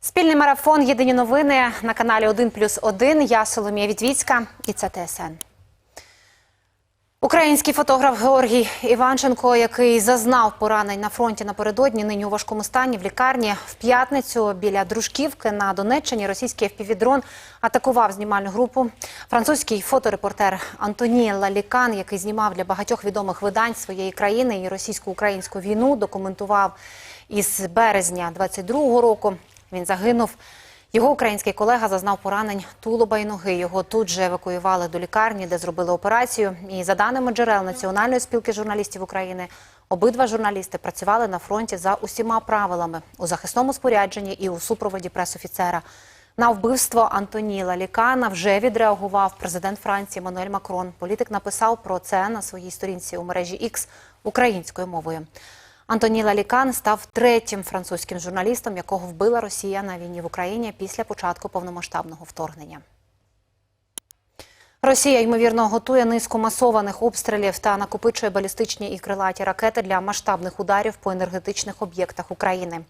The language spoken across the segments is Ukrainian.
Спільний марафон Єдині новини на каналі 1 плюс 1. Я Соломія Вітвіцька і це ТСН. Український фотограф Георгій Іванченко, який зазнав поранень на фронті напередодні, нині у важкому стані в лікарні в п'ятницю біля Дружківки на Донеччині російський FPV-дрон атакував знімальну групу. Французький фоторепортер Антоні Лалікан, який знімав для багатьох відомих видань своєї країни і російсько-українську війну, документував із березня 22-го року. Він загинув. Його український колега зазнав поранень тулуба і ноги. Його тут же евакуювали до лікарні, де зробили операцію. І за даними джерел Національної спілки журналістів України, обидва журналісти працювали на фронті за усіма правилами у захисному спорядженні і у супроводі пресофіцера. На вбивство Антоніла Лікана вже відреагував президент Франції Мануель Макрон. Політик написав про це на своїй сторінці у мережі X українською мовою. Антоні Лалікан став третім французьким журналістом, якого вбила Росія на війні в Україні після початку повномасштабного вторгнення. Росія ймовірно готує низку масованих обстрілів та накопичує балістичні і крилаті ракети для масштабних ударів по енергетичних об'єктах України.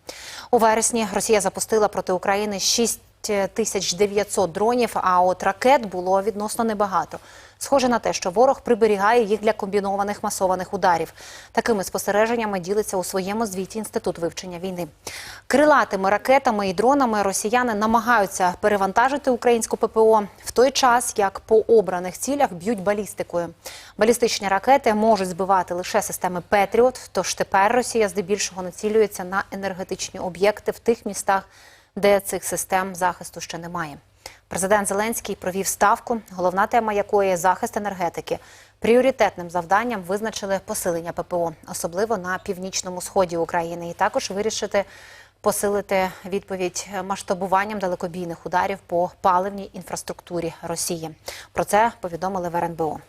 У вересні Росія запустила проти України 6900 дронів. А от ракет було відносно небагато. Схоже на те, що ворог приберігає їх для комбінованих масованих ударів. Такими спостереженнями ділиться у своєму звіті інститут вивчення війни. Крилатими ракетами і дронами росіяни намагаються перевантажити українську ППО в той час, як по обраних цілях б'ють балістикою. Балістичні ракети можуть збивати лише системи Петріот. Тож тепер Росія здебільшого націлюється на енергетичні об'єкти в тих містах, де цих систем захисту ще немає. Президент Зеленський провів ставку, головна тема якої захист енергетики. Пріоритетним завданням визначили посилення ППО, особливо на північному сході України, і також вирішити посилити відповідь масштабуванням далекобійних ударів по паливній інфраструктурі Росії. Про це повідомили в РНБО.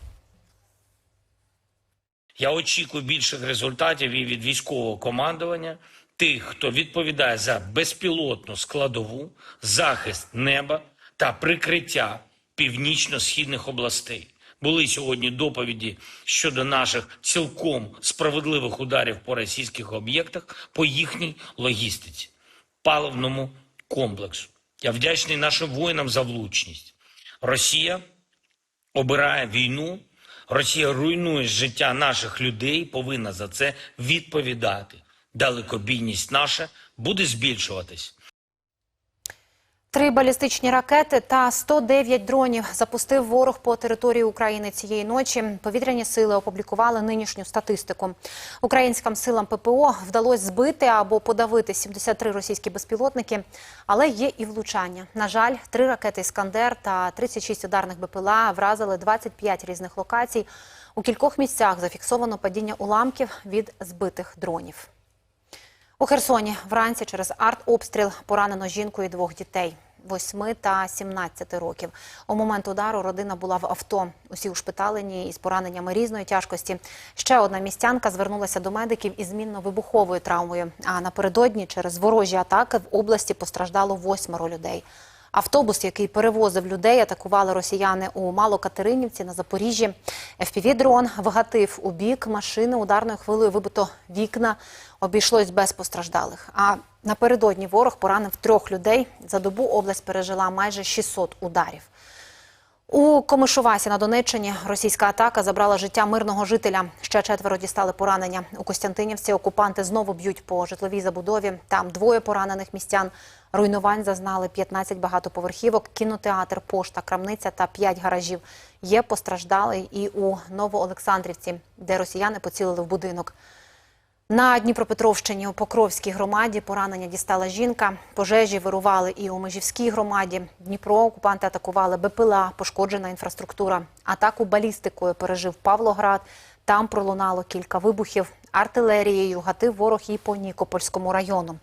Я очікую більших результатів і від військового командування, тих, хто відповідає за безпілотну складову, захист неба та прикриття північно-східних областей. Були сьогодні доповіді щодо наших цілком справедливих ударів по російських об'єктах, по їхній логістиці, паливному комплексу. Я вдячний нашим воїнам за влучність. Росія обирає війну. Росія руйнує життя наших людей, повинна за це відповідати. Далекобійність наша буде збільшуватись. Три балістичні ракети та 109 дронів запустив ворог по території України цієї ночі. Повітряні сили опублікували нинішню статистику. Українським силам ППО вдалося збити або подавити 73 російські безпілотники, але є і влучання. На жаль, три ракети Іскандер та 36 ударних БПЛА вразили 25 різних локацій. У кількох місцях зафіксовано падіння уламків від збитих дронів. У Херсоні вранці через артобстріл поранено жінку і двох дітей. 8 та 17 років. У момент удару родина була в авто. Усі ушпиталені із пораненнями різної тяжкості. Ще одна містянка звернулася до медиків із змінно-вибуховою травмою. А напередодні через ворожі атаки в області постраждало восьмеро людей. Автобус, який перевозив людей, атакували росіяни у Малокатеринівці на Запоріжжі. ФПВ-дрон вгатив у бік машини. Ударною хвилею вибито вікна. Обійшлось без постраждалих. А напередодні ворог поранив трьох людей. За добу область пережила майже 600 ударів. У Комишувасі на Донеччині російська атака забрала життя мирного жителя. Ще четверо дістали поранення. У Костянтинівці окупанти знову б'ють по житловій забудові. Там двоє поранених містян. Руйнувань зазнали 15 багатоповерхівок, кінотеатр, пошта, крамниця та 5 гаражів. Є постраждалий і у Новоолександрівці, де росіяни поцілили в будинок. На Дніпропетровщині у Покровській громаді поранення дістала жінка. Пожежі вирували і у Межівській громаді. Дніпро окупанти атакували БПЛА, пошкоджена інфраструктура. Атаку балістикою пережив Павлоград. Там пролунало кілька вибухів. Артилерією гатив ворог і по Нікопольському району.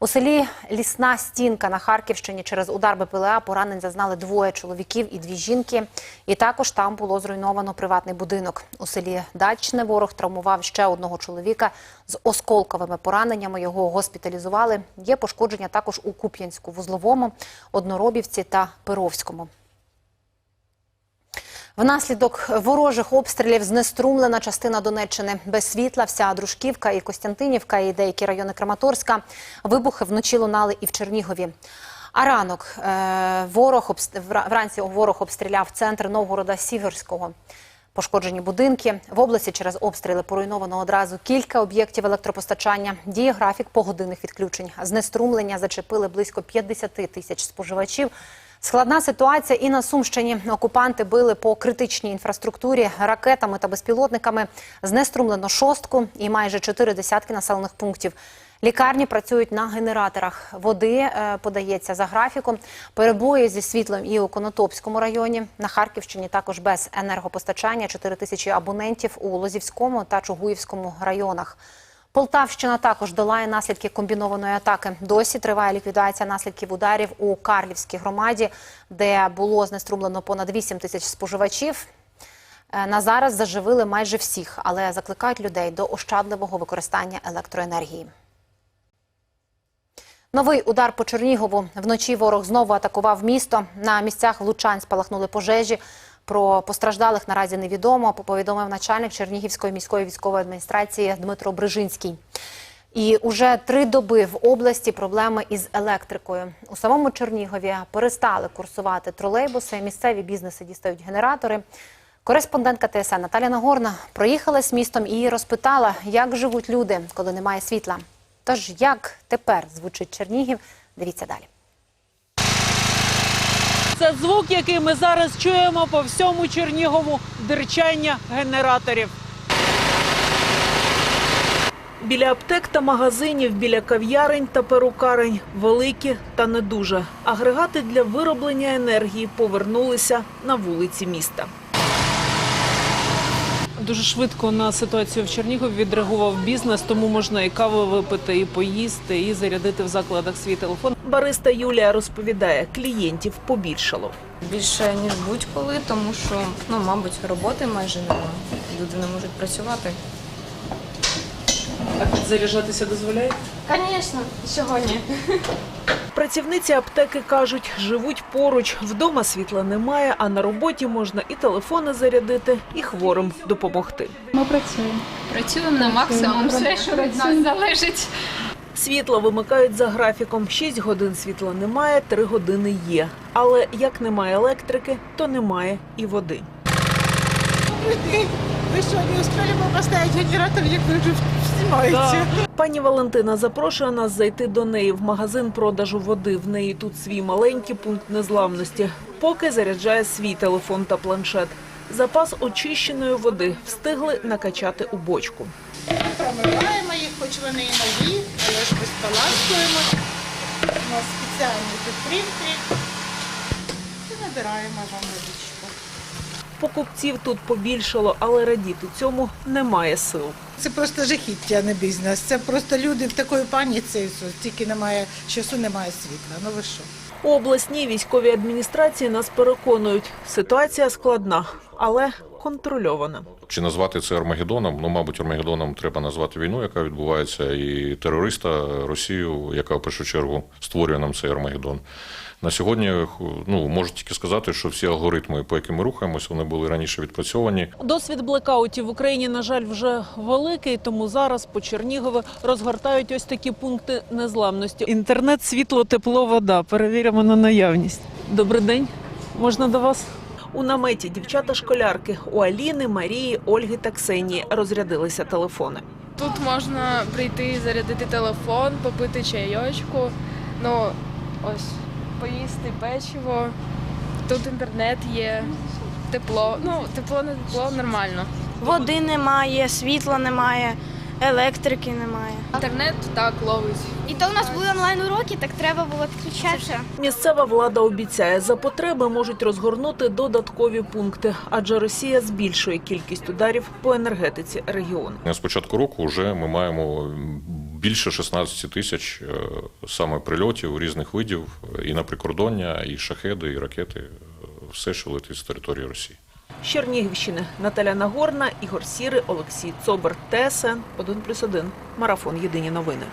У селі Лісна Стінка на Харківщині через удар БПЛА поранень зазнали двоє чоловіків і дві жінки. І також там було зруйновано приватний будинок. У селі Дачне ворог травмував ще одного чоловіка з осколковими пораненнями. Його госпіталізували. Є пошкодження також у Куп'янську, Вузловому, Одноробівці та Перовському. Внаслідок ворожих обстрілів знеструмлена частина Донеччини. Без світла вся Дружківка і Костянтинівка, і деякі райони Краматорська. Вибухи вночі лунали і в Чернігові. А ранок е, ворог вранці ворог обстріляв центр Новгорода Сіверського. Пошкоджені будинки в області через обстріли поруйновано одразу кілька об'єктів електропостачання. Діє графік погодинних відключень. Знеструмлення зачепили близько 50 тисяч споживачів. Складна ситуація і на Сумщині. Окупанти били по критичній інфраструктурі ракетами та безпілотниками. Знеструмлено шостку і майже чотири десятки населених пунктів. Лікарні працюють на генераторах. Води е, подається за графіком. Перебої зі світлом і у Конотопському районі. На Харківщині також без енергопостачання 4 тисячі абонентів у Лозівському та Чугуївському районах. Полтавщина також долає наслідки комбінованої атаки. Досі триває ліквідація наслідків ударів у Карлівській громаді, де було знеструмлено понад 8 тисяч споживачів. Е, На зараз заживили майже всіх, але закликають людей до ощадливого використання електроенергії. Новий удар по Чернігову. Вночі ворог знову атакував місто. На місцях влучань спалахнули пожежі. Про постраждалих наразі невідомо, повідомив начальник Чернігівської міської військової адміністрації Дмитро Брижинський. І уже три доби в області проблеми із електрикою. У самому Чернігові перестали курсувати тролейбуси, місцеві бізнеси дістають генератори. Кореспондентка ТСН Наталя Нагорна проїхалась містом і розпитала, як живуть люди, коли немає світла. Тож як тепер звучить Чернігів? Дивіться далі. Це звук, який ми зараз чуємо по всьому Чернігову дирчання генераторів. Біля аптек та магазинів, біля кав'ярень та перукарень великі та не дуже. Агрегати для вироблення енергії повернулися на вулиці міста. Дуже швидко на ситуацію в Чернігові відреагував бізнес, тому можна і каву випити, і поїсти, і зарядити в закладах свій телефон. Бариста Юлія розповідає, клієнтів побільшало. більше ніж будь-коли, тому що ну, мабуть, роботи майже немає. Люди не можуть працювати. А заряджатися дозволяє? Звісно, сьогодні. Працівниці аптеки кажуть, живуть поруч, вдома світла немає, а на роботі можна і телефони зарядити, і хворим допомогти. Ми працюємо. Працюємо на максимум, все, що від нас залежить. Світло вимикають за графіком. 6 годин світла немає, 3 години є. Але як немає електрики, то немає і води. Ви що, не успели бы генератор, як ви вже знімаєте? Пані Валентина запрошує нас зайти до неї в магазин продажу води. В неї тут свій маленький пункт незламності. Поки заряджає свій телефон та планшет. Запас очищеної води встигли накачати у бочку. Промиваємо їх, хоч вони і нові, але ж безполаскуємо. У нас спеціальні тут фільтри. І набираємо вам водичку. Покупців тут побільшало, але радіти цьому немає сил. Це просто жахіття, не бізнес. Це просто люди в такої паніці, тільки немає часу, немає світла. Ну ви що? У обласній військовій адміністрації нас переконують, ситуація складна, але контрольована. Чи назвати це Армагеддоном? Ну, мабуть, Армагеддоном треба назвати війну, яка відбувається, і терориста Росію, яка в першу чергу створює нам цей Армагеддон. На сьогодні ну, можу тільки сказати, що всі алгоритми, по яким ми рухаємося, вони були раніше відпрацьовані. Досвід блекаутів в Україні, на жаль, вже великий, тому зараз по Чернігові розгортають ось такі пункти незламності. Інтернет, світло, тепло, вода. Перевіримо на наявність. Добрий день. Можна до вас? У наметі дівчата-школярки у Аліни, Марії, Ольги та Ксенії розрядилися телефони. Тут можна прийти, зарядити телефон, попити чайочку, ну ось поїсти печиво. Тут інтернет є, тепло. Ну, тепло не тепло, нормально. Води немає, світла немає, електрики немає. Інтернет так ловить. І то у нас були онлайн уроки, так треба було підключатися. Місцева влада обіцяє, за потреби можуть розгорнути додаткові пункти, адже Росія збільшує кількість ударів по енергетиці регіону. З початку року вже ми маємо більше 16 тисяч е, саме прильотів різних видів і на прикордоння, і шахеди, і ракети, е, все, що летить з території Росії. Чернігівщини Наталя Нагорна, Ігор Сіри, Олексій Цобер, ТСН 1+,1. Марафон. Єдині новини.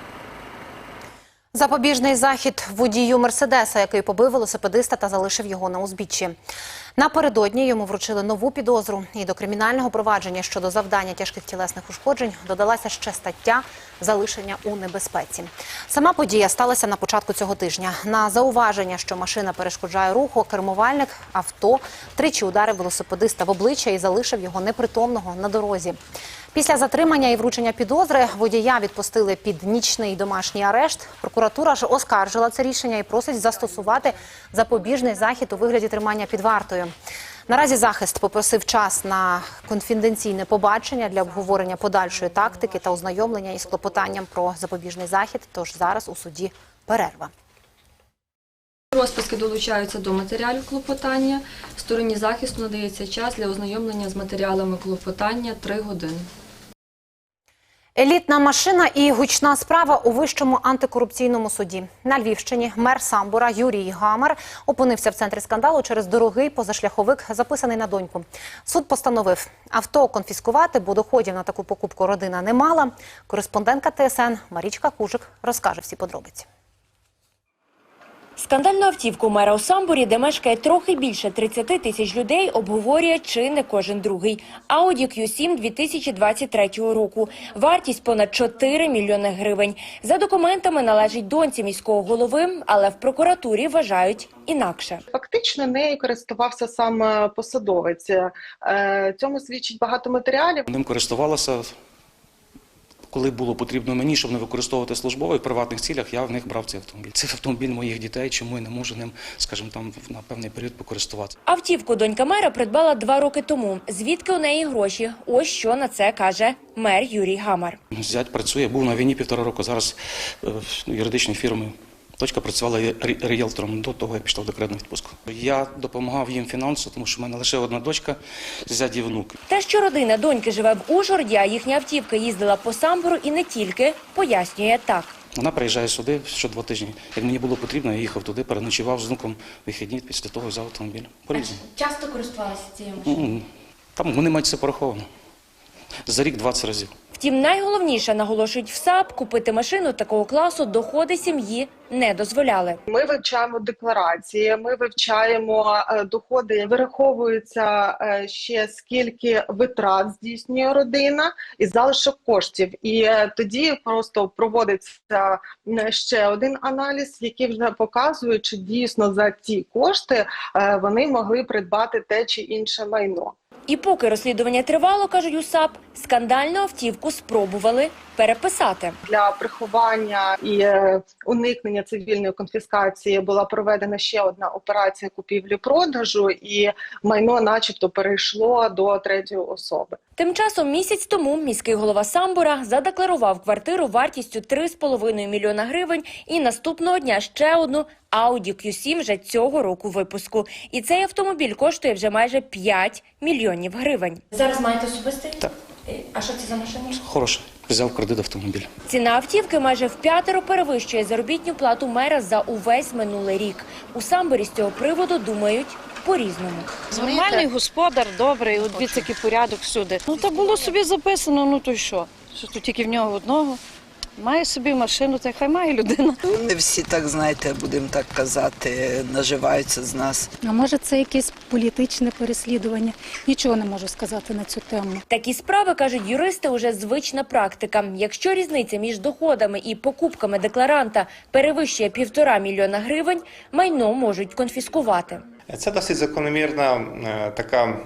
Запобіжний захід водію Мерседеса, який побив велосипедиста та залишив його на узбіччі. Напередодні йому вручили нову підозру. І до кримінального провадження щодо завдання тяжких тілесних ушкоджень додалася ще стаття залишення у небезпеці. Сама подія сталася на початку цього тижня. На зауваження, що машина перешкоджає руху, кермувальник авто тричі ударив велосипедиста в обличчя і залишив його непритомного на дорозі. Після затримання і вручення підозри водія відпустили під нічний домашній арешт. Прокуратура ж оскаржила це рішення і просить застосувати запобіжний захід у вигляді тримання під вартою. Наразі захист попросив час на конфіденційне побачення для обговорення подальшої тактики та ознайомлення із клопотанням про запобіжний захід. Тож зараз у суді перерва. Розписки долучаються до матеріалів клопотання. Стороні захисту надається час для ознайомлення з матеріалами клопотання 3 години. Елітна машина і гучна справа у вищому антикорупційному суді на Львівщині. Мер Самбура Юрій Гамер опинився в центрі скандалу через дорогий позашляховик, записаний на доньку. Суд постановив авто конфіскувати, бо доходів на таку покупку родина не мала. Кореспондентка ТСН Марічка Кужик розкаже всі подробиці. Скандальну автівку мера у Самбурі, де мешкає трохи більше 30 тисяч людей, обговорює чи не кожен другий. Audi Q7 2023 року. Вартість понад 4 мільйони гривень. За документами належить доньці міського голови, але в прокуратурі вважають інакше. Фактично нею користувався сам е, посадовець. Е, Цьому свідчить багато матеріалів. Ним користувалася, коли було потрібно мені, щоб не використовувати службовий в приватних цілях, я в них брав цей автомобіль. Це автомобіль моїх дітей, чому я не можу ним, скажімо, там на певний період покористуватися. Автівку донька мера придбала два роки тому. Звідки у неї гроші? Ось що на це каже мер Юрій Гамар. Зять працює, був на війні півтора року. Зараз е, в юридичній фірмі. Дочка працювала рі- ріелтором до того, як пішла в декретну відпустку. Я допомагав їм фінансово, тому що в мене лише одна дочка, зять і внук. Те, що родина доньки живе в Ужгороді, а їхня автівка їздила по Самбору і не тільки, пояснює так. Вона приїжджає сюди що два тижні. Як мені було потрібно, я їхав туди, переночував з внуком вихідні, після того взяв автомобіль. По-різному. Часто користувалася цією Ну, Там вони мають це пораховано. За рік 20 разів. Втім, найголовніше наголошують в САП, купити машину такого класу доходи сім'ї не дозволяли. Ми вивчаємо декларації, ми вивчаємо е, доходи, вираховується е, ще скільки витрат здійснює родина і залишок коштів. І е, тоді просто проводиться ще один аналіз, який вже показує, чи дійсно за ті кошти вони могли придбати те чи інше майно. І поки розслідування тривало, кажуть у САП, скандальну автівку спробували переписати. Для приховання і е, уникнення цивільної конфіскації була проведена ще одна операція купівлі-продажу, і майно, начебто, перейшло до третьої особи. Тим часом місяць тому міський голова Самбора задекларував квартиру вартістю 3,5 мільйона гривень і наступного дня ще одну Audi Q7 вже цього року випуску. І цей автомобіль коштує вже майже 5 мільйонів гривень. Зараз маєте особистий? Так. А що це за машина? Хороша. Взяв кредит автомобіль. Ціна автівки майже в п'ятеро перевищує заробітню плату мера за увесь минулий рік. У Самборі з цього приводу думають по-різному. Нормальний господар, добрий, от такий порядок всюди. Ну та було собі записано, ну то й що? Що тут тільки в нього одного. Має собі машину, та хай має людина. Не всі так знаєте, будемо так казати, наживаються з нас. А може це якесь політичне переслідування? Нічого не можу сказати на цю тему. Такі справи, кажуть юристи, уже звична практика. Якщо різниця між доходами і покупками декларанта перевищує півтора мільйона гривень, майно можуть конфіскувати. Це досить закономірна е, така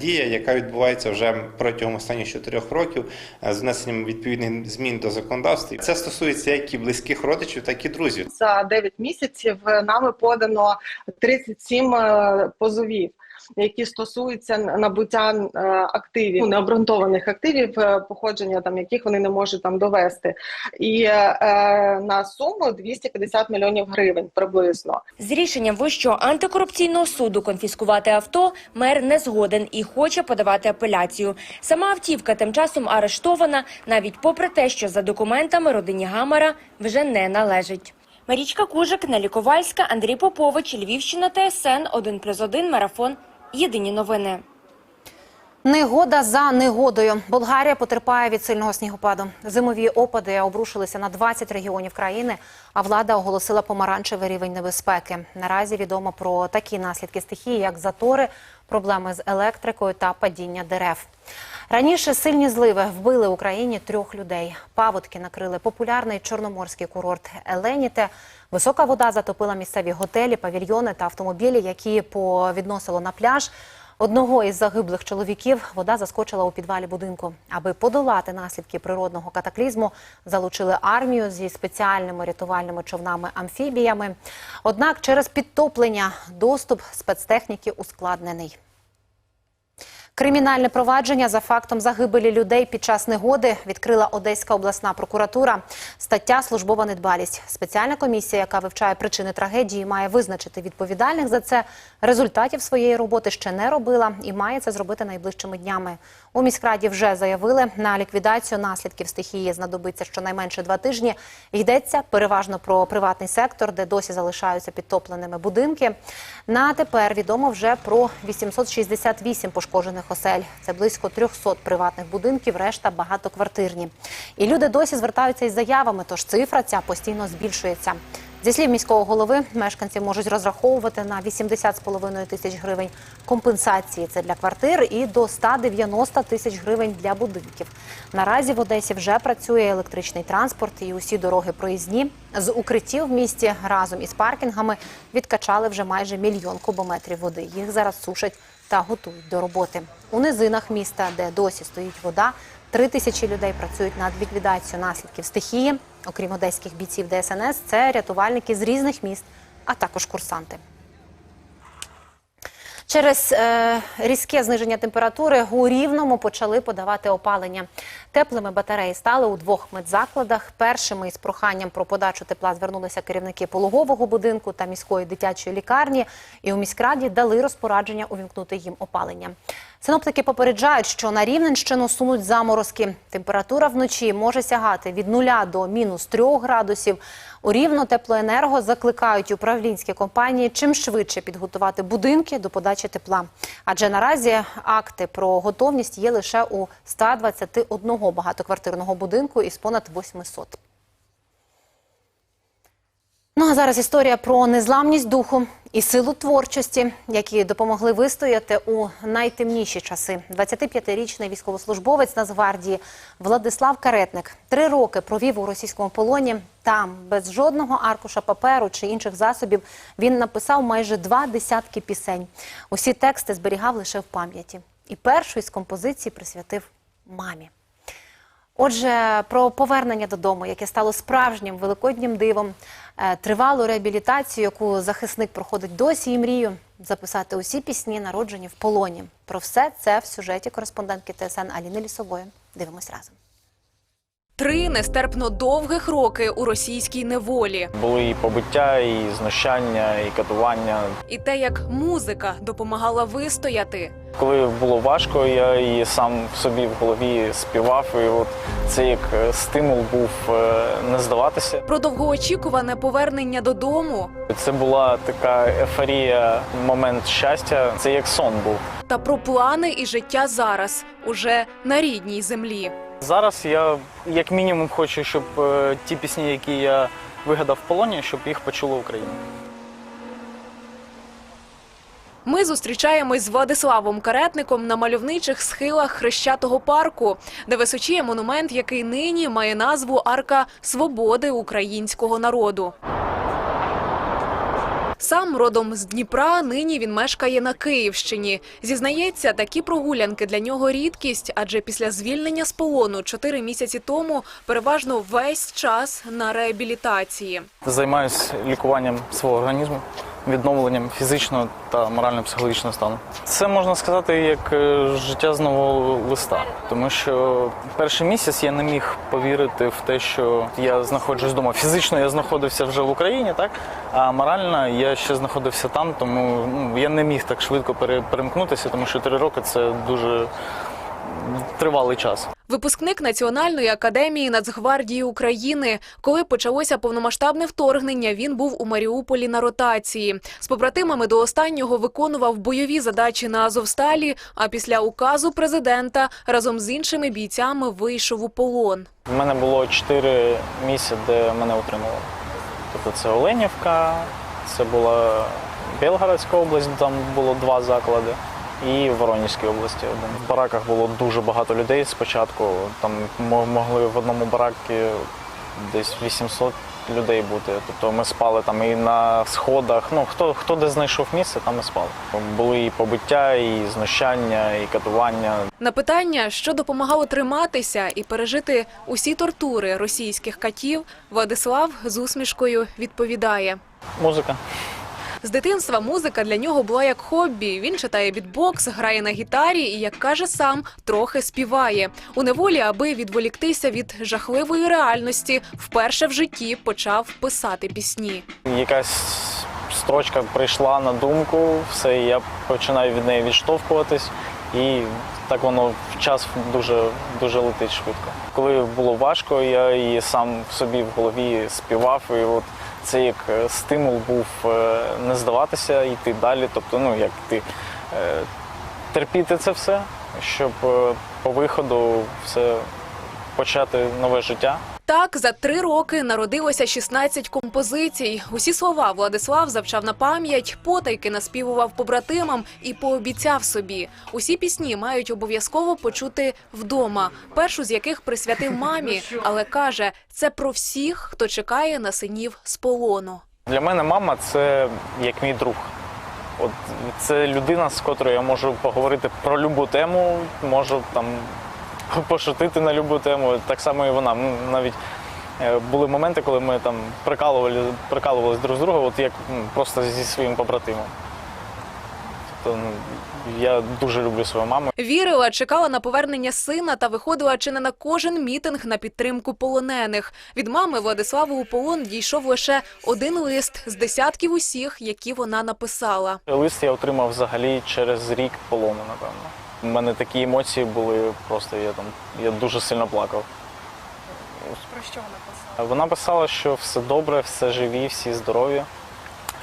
дія, яка відбувається вже протягом останніх чотирьох років з внесенням відповідних змін до законодавства. Це стосується як і близьких родичів, так і друзів. За 9 місяців нами подано 37 е, позовів. Які стосуються набуття е, активів, ну, необґрунтованих активів, е, походження там яких вони не можуть там довести, і е, е, на суму 250 мільйонів гривень приблизно. З рішенням Вищого антикорупційного суду конфіскувати авто мер не згоден і хоче подавати апеляцію. Сама автівка тим часом арештована, навіть попри те, що за документами родині Гамара вже не належить. Марічка Кужик, Нелі Ковальська, Андрій Попович, Львівщина, ТСН, 1+,1, Марафон. Єдині новини. Негода за негодою. Болгарія потерпає від сильного снігопаду. Зимові опади обрушилися на 20 регіонів країни, а влада оголосила помаранчевий рівень небезпеки. Наразі відомо про такі наслідки стихії, як затори, проблеми з електрикою та падіння дерев. Раніше сильні зливи вбили Україні трьох людей. Паводки накрили популярний чорноморський курорт Еленіте. Висока вода затопила місцеві готелі, павільйони та автомобілі, які повідносило на пляж. Одного із загиблих чоловіків вода заскочила у підвалі будинку. Аби подолати наслідки природного катаклізму, залучили армію зі спеціальними рятувальними човнами-амфібіями. Однак через підтоплення доступ спецтехніки ускладнений. Кримінальне провадження за фактом загибелі людей під час негоди відкрила Одеська обласна прокуратура. Стаття службова недбалість. Спеціальна комісія, яка вивчає причини трагедії, має визначити відповідальних за це. Результатів своєї роботи ще не робила і має це зробити найближчими днями. У міськраді вже заявили, на ліквідацію наслідків стихії знадобиться щонайменше два тижні. Йдеться переважно про приватний сектор, де досі залишаються підтопленими будинки. На тепер відомо вже про 868 пошкоджених осель. Це близько 300 приватних будинків, решта багатоквартирні. І люди досі звертаються із заявами, тож цифра ця постійно збільшується. Зі слів міського голови, мешканці можуть розраховувати на 80,5 тисяч гривень компенсації. Це для квартир і до 190 тисяч гривень для будинків. Наразі в Одесі вже працює електричний транспорт і усі дороги проїзні. З укриттів в місті разом із паркінгами відкачали вже майже мільйон кубометрів води. Їх зараз сушать та готують до роботи. У низинах міста, де досі стоїть вода, три тисячі людей працюють над ліквідацією наслідків стихії. Окрім одеських бійців ДСНС, це рятувальники з різних міст, а також курсанти. Через е, різке зниження температури у Рівному почали подавати опалення. Теплими батареї стали у двох медзакладах. Першими із проханням про подачу тепла звернулися керівники пологового будинку та міської дитячої лікарні. І у міськраді дали розпорадження увімкнути їм опалення. Синоптики попереджають, що на Рівненщину сунуть заморозки. Температура вночі може сягати від 0 до мінус 3 градусів. У Рівно теплоенерго закликають управлінські компанії чим швидше підготувати будинки до подачі тепла. Адже наразі акти про готовність є лише у 121 багатоквартирного будинку із понад 800. Ну а зараз історія про незламність духу і силу творчості, які допомогли вистояти у найтемніші часи. 25-річний військовослужбовець Нацгвардії Владислав Каретник три роки провів у російському полоні. Там без жодного аркуша паперу чи інших засобів він написав майже два десятки пісень. Усі тексти зберігав лише в пам'яті. І першу із композицій присвятив мамі. Отже, про повернення додому, яке стало справжнім великоднім дивом, е, тривалу реабілітацію, яку захисник проходить досі, і мрію записати усі пісні, народжені в полоні. Про все це в сюжеті кореспондентки ТСН Аліни Лісової. Дивимось разом. Три нестерпно довгих роки у російській неволі. Були і побиття, і знущання, і катування. І те, як музика допомагала вистояти. Коли було важко, я і сам в собі в голові співав. І от це як е, стимул був е, не здаватися. Про довгоочікуване повернення додому Це була така ейфорія, момент щастя. Це як сон був. та про плани і життя зараз, уже на рідній землі. Зараз я як мінімум хочу, щоб е, ті пісні, які я вигадав в полоні, щоб їх почула Україна. Ми зустрічаємось з Владиславом Каретником на мальовничих схилах Хрещатого парку, де височіє монумент, який нині має назву Арка Свободи українського народу. Сам родом з Дніпра, нині він мешкає на Київщині. Зізнається, такі прогулянки для нього рідкість, адже після звільнення з полону чотири місяці тому переважно весь час на реабілітації. Займаюся лікуванням свого організму, відновленням фізичного та морально-психологічного стану. Це можна сказати як е, життя з нового листа, тому що перший місяць я не міг повірити в те, що я знаходжусь вдома. Фізично я знаходився вже в Україні, так а морально я ще знаходився там, тому ну, я не міг так швидко пере- перемкнутися, тому що три роки це дуже тривалий час. Випускник Національної академії Нацгвардії України. Коли почалося повномасштабне вторгнення, він був у Маріуполі на ротації. З побратимами до останнього виконував бойові задачі на Азовсталі. А після указу президента разом з іншими бійцями вийшов у полон. У мене було 4 місця, де мене утримували. Тобто це Оленівка, це була Белгородська область, там було два заклади, і в Воронезькій області один. В бараках було дуже багато людей спочатку. Там могли в одному баракі десь 800 людей бути. Тобто ми спали там і на сходах. Ну хто, хто де знайшов місце, там і спали. Були і побиття, і знущання, і катування. На питання, що допомагало триматися і пережити усі тортури російських катів, Владислав з усмішкою відповідає. Музика. З дитинства музика для нього була як хобі. Він читає бітбокс, грає на гітарі і, як каже сам, трохи співає. У неволі, аби відволіктися від жахливої реальності, вперше в житті почав писати пісні. Якась строчка прийшла на думку, все, я починаю від неї відштовхуватись, і так воно в час дуже, дуже летить швидко. Коли було важко, я її сам собі в голові співав, і от це як е, стимул був е, не здаватися, йти далі. Тобто, ну як ти е, терпіти це все, щоб по виходу все почати нове життя. Так, за три роки народилося 16 композицій. Усі слова Владислав завчав на пам'ять, потайки наспівував побратимам і пообіцяв собі. Усі пісні мають обов'язково почути вдома. Першу з яких присвятив мамі, але каже, це про всіх, хто чекає на синів з полону. Для мене мама це як мій друг. От це людина, з котрою я можу поговорити про любу тему, можу там пошутити на любу тему. Так само і вона. Навіть е, були моменти, коли ми там прикалували, прикалувались друг з друга, от як просто зі своїм побратимом. Тобто ну, я дуже люблю свою маму. Вірила, чекала на повернення сина та виходила чи не на кожен мітинг на підтримку полонених. Від мами Владиславу у полон дійшов лише один лист з десятків усіх, які вона написала. Лист я отримав взагалі через рік полону, напевно. У мене такі емоції були, просто я там я дуже сильно плакав. Про що вона писала? Вона писала, що все добре, все живі, всі здорові,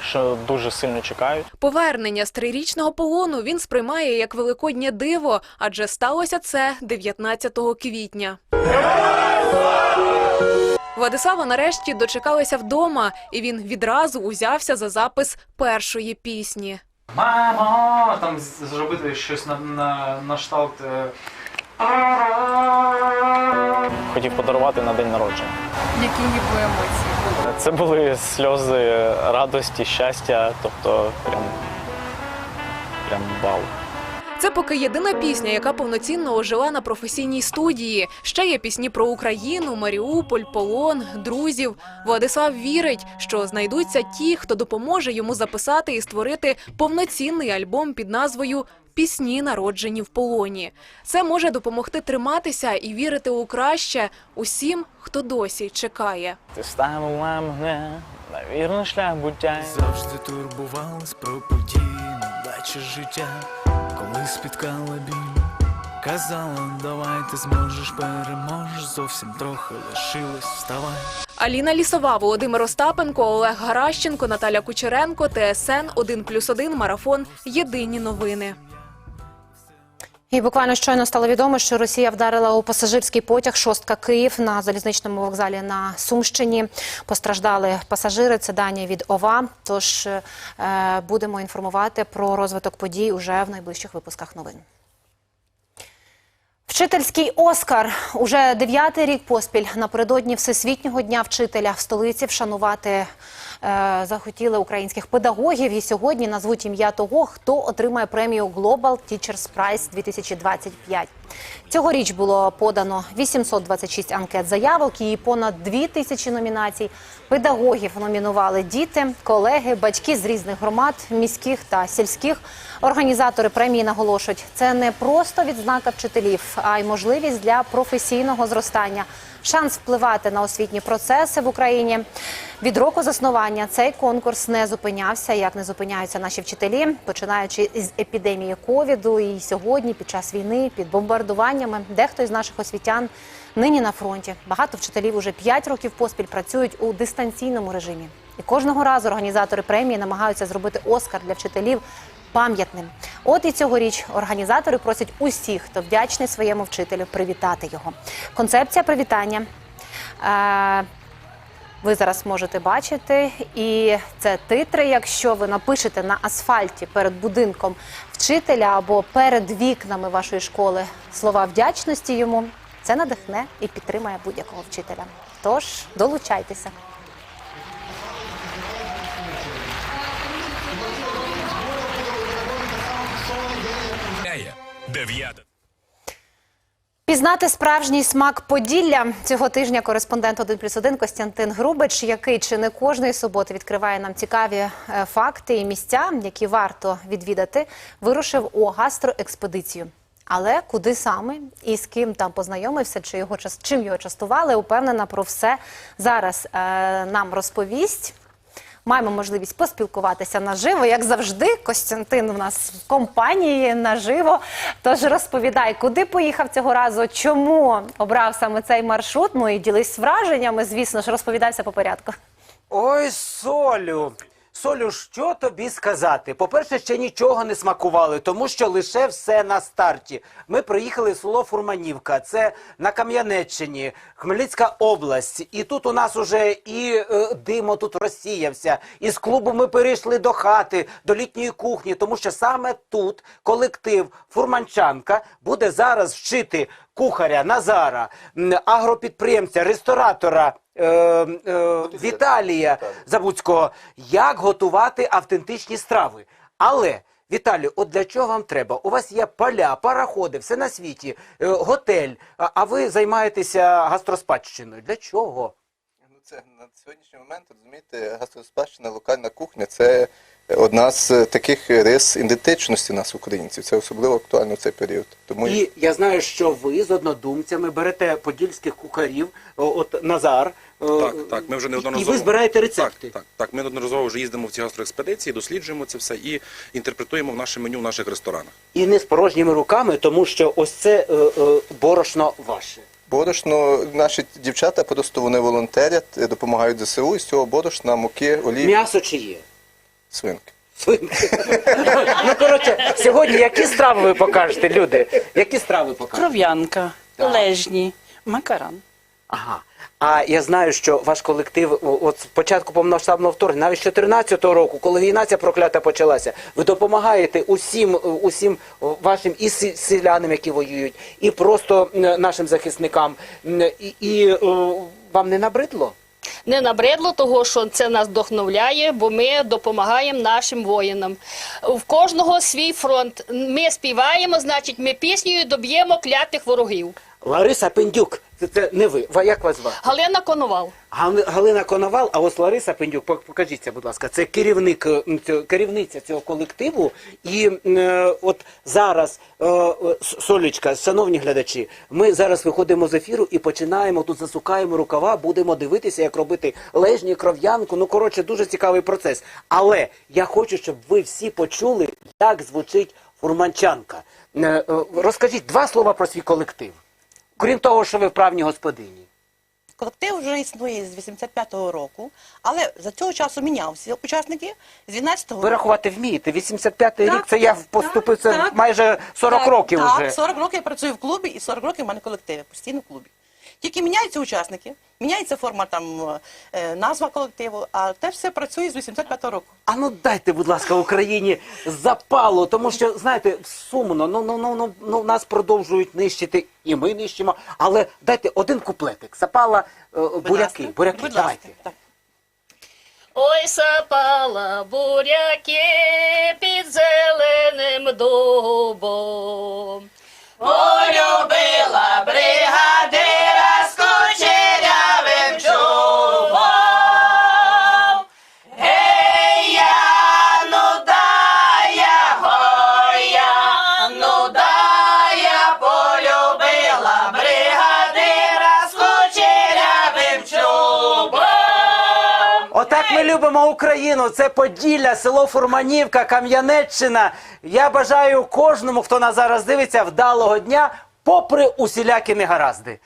що дуже сильно чекають. Повернення з трирічного полону він сприймає як великоднє диво, адже сталося це 19 квітня. Владислава нарешті дочекалися вдома, і він відразу узявся за запис першої пісні. Мамо! Там зробити щось на, на, на шталт. е, Хотів подарувати на день народження. Які ніби емоції? Це були сльози радості, щастя, тобто прям, прям вау. Це поки єдина пісня, яка повноцінно ожила на професійній студії. Ще є пісні про Україну, Маріуполь, полон, друзів. Владислав вірить, що знайдуться ті, хто допоможе йому записати і створити повноцінний альбом під назвою Пісні, народжені в полоні. Це може допомогти триматися і вірити у краще усім, хто досі чекає. Ти ставила мене на вірний шлях буття. Завжди турбувалась про події, недачі життя, коли спіткала біль. Казала, давай ти зможеш, переможеш, зовсім трохи лишилось, вставай. Аліна Лісова, Володимир Остапенко, Олег Гаращенко, Наталя Кучеренко, ТСН 1+,1, Марафон. Єдині новини. І буквально щойно стало відомо, що Росія вдарила у пасажирський потяг шостка Київ на залізничному вокзалі на Сумщині. Постраждали пасажири. Це дані від ОВА. Тож е, будемо інформувати про розвиток подій уже в найближчих випусках новин. Вчительський Оскар уже дев'ятий рік поспіль напередодні Всесвітнього дня вчителя в столиці вшанувати захотіли українських педагогів. І сьогодні назвуть ім'я того, хто отримає премію Global Teachers Prize 2025. Цьогоріч було подано 826 анкет заявок і понад 2 тисячі номінацій. Педагогів номінували діти, колеги, батьки з різних громад, міських та сільських. Організатори премії наголошують, це не просто відзнака вчителів, а й можливість для професійного зростання, шанс впливати на освітні процеси в Україні. Від року заснування цей конкурс не зупинявся, як не зупиняються наші вчителі, починаючи з епідемії ковіду. І сьогодні, під час війни, під бомбардуваннями, дехто із наших освітян нині на фронті. Багато вчителів уже 5 років поспіль працюють у дистанційному режимі. І кожного разу організатори премії намагаються зробити Оскар для вчителів пам'ятним. От і цьогоріч організатори просять усіх, хто вдячний своєму вчителю, привітати його. Концепція привітання. Е, ви зараз можете бачити, і це титри. Якщо ви напишете на асфальті перед будинком вчителя або перед вікнами вашої школи слова вдячності йому, це надихне і підтримає будь-якого вчителя. Тож долучайтеся. Дев'яте. Пізнати справжній смак Поділля цього тижня кореспондент 1 плюс 1 Костянтин Грубич, який чи не кожної суботи відкриває нам цікаві е, факти і місця, які варто відвідати, вирушив у гастроекспедицію. Але куди саме і з ким там познайомився, чи його чим його частували, упевнена про все зараз е, нам розповість. Маємо можливість поспілкуватися наживо, як завжди. Костянтин у нас в компанії наживо. Тож розповідай, куди поїхав цього разу, чому обрав саме цей маршрут. Ну і ділись враженнями. Звісно ж, розповідайся по порядку. Ой, Солю. Солю, що тобі сказати? По-перше, ще нічого не смакували, тому що лише все на старті. Ми приїхали в село Фурманівка, це на Кам'янеччині, Хмельницька область. І тут у нас уже і е, димо тут розсіявся. І з клубу ми перейшли до хати, до літньої кухні, тому що саме тут колектив Фурманчанка буде зараз вчити кухаря Назара, агропідприємця, ресторатора. Е, е, Віталія Забуцького, як готувати автентичні страви. Але, Віталію, от для чого вам треба? У вас є поля, параходи, все на світі, е, готель, а, а ви займаєтеся гастроспадщиною. Для чого? Це на сьогоднішній момент, розумієте, гастроспадщина, локальна кухня це одна з таких рис ідентичності нас, українців. Це особливо актуально в цей період. Тому І я знаю, що ви з однодумцями берете подільських кухарів, от Назар. е, Так, так, ми вже і неодноразово. ви збираєте рецепти. Так, так, так. Ми неодноразово вже їздимо в ці гастроекспедиції, досліджуємо це все і інтерпретуємо в наше меню в наших ресторанах. І не з порожніми руками, тому що ось це е, е, борошно ваше. Борошно, наші дівчата просто вони волонтерять, е, допомагають ЗСУ, і з цього борошна, муки, олії, М'ясо чи є? свинки. Ну, коротше, сьогодні які страви ви покажете, люди? Які страви покажете? Кров'янка, лежні, макарон. Ага. А я знаю, що ваш колектив от з початку повномасштабного вторгнення, навіть з 14-го року, коли війна ця проклята почалася, ви допомагаєте усім, усім вашим і селянам, які воюють, і просто нашим захисникам. І, і вам не набридло? Не набридло того, що це нас вдохновляє, бо ми допомагаємо нашим воїнам. В кожного свій фронт. Ми співаємо, значить, ми піснею доб'ємо клятих ворогів. Лариса Пендюк, це, це не ви. Ва- Як вас звати? Галина Коновал. Гали- Галина Коновал, а ось Лариса Пендюк, пок- покажіться, будь ласка, це керівник, е, м, цього- керівниця цього колективу. І е, от зараз, е, е, С- Солічка, шановні глядачі, ми зараз виходимо з ефіру і починаємо тут засукаємо рукава, будемо дивитися, як робити лежні, кров'янку. Ну, коротше, дуже цікавий процес. Але я хочу, щоб ви всі почули, як звучить фурманчанка. Е, е, Розкажіть два слова про свій колектив. Крім того, що ви вправні господині. Колектив вже існує з 85-го року, але за цього часу мінявся учасники з 12-го Ви рахувати вмієте? 85-й рік це я поступив, це так. майже 40 так, років так, вже. 40 років я працюю в клубі і 40 років в мене колективи, постійно в клубі. Тільки міняються учасники, міняється форма там, е, назва колективу, а те все працює з 85-го року. А ну дайте, будь ласка, Україні запалу, тому що, знаєте, сумно, ну, ну, ну, ну, ну нас продовжують нищити, і ми нищимо. Але дайте один куплетик. Запала е, буряки. Буряки, Будь давайте. ласка. Ой, сапала буряки під зеленим дубом. Полюбила бригадира Вітаємо Україну! Це Поділля, село Фурманівка, Кам'янеччина. Я бажаю кожному, хто нас зараз дивиться, вдалого дня, попри усілякі негаразди.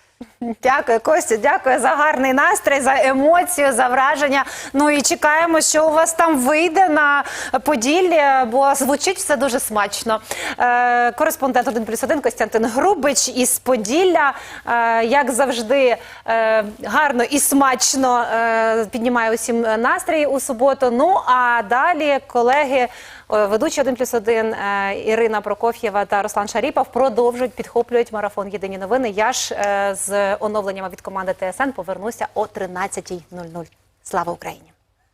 Дякую, Костю. Дякую за гарний настрій, за емоцію, за враження. Ну і чекаємо, що у вас там вийде на Поділлі, бо звучить все дуже смачно. Е, кореспондент 1 плюс 1 Костянтин Грубич із Поділля, е, як завжди, е, гарно і смачно піднімає усім настрій у суботу. Ну а далі колеги. Е, Ведучі 1 плюс 1 Ірина Прокоф'єва та Руслан Шаріпов продовжують підхоплюють марафон Єдині новини. Я ж е, з оновленнями від команди ТСН повернуся о 13.00. Слава Україні!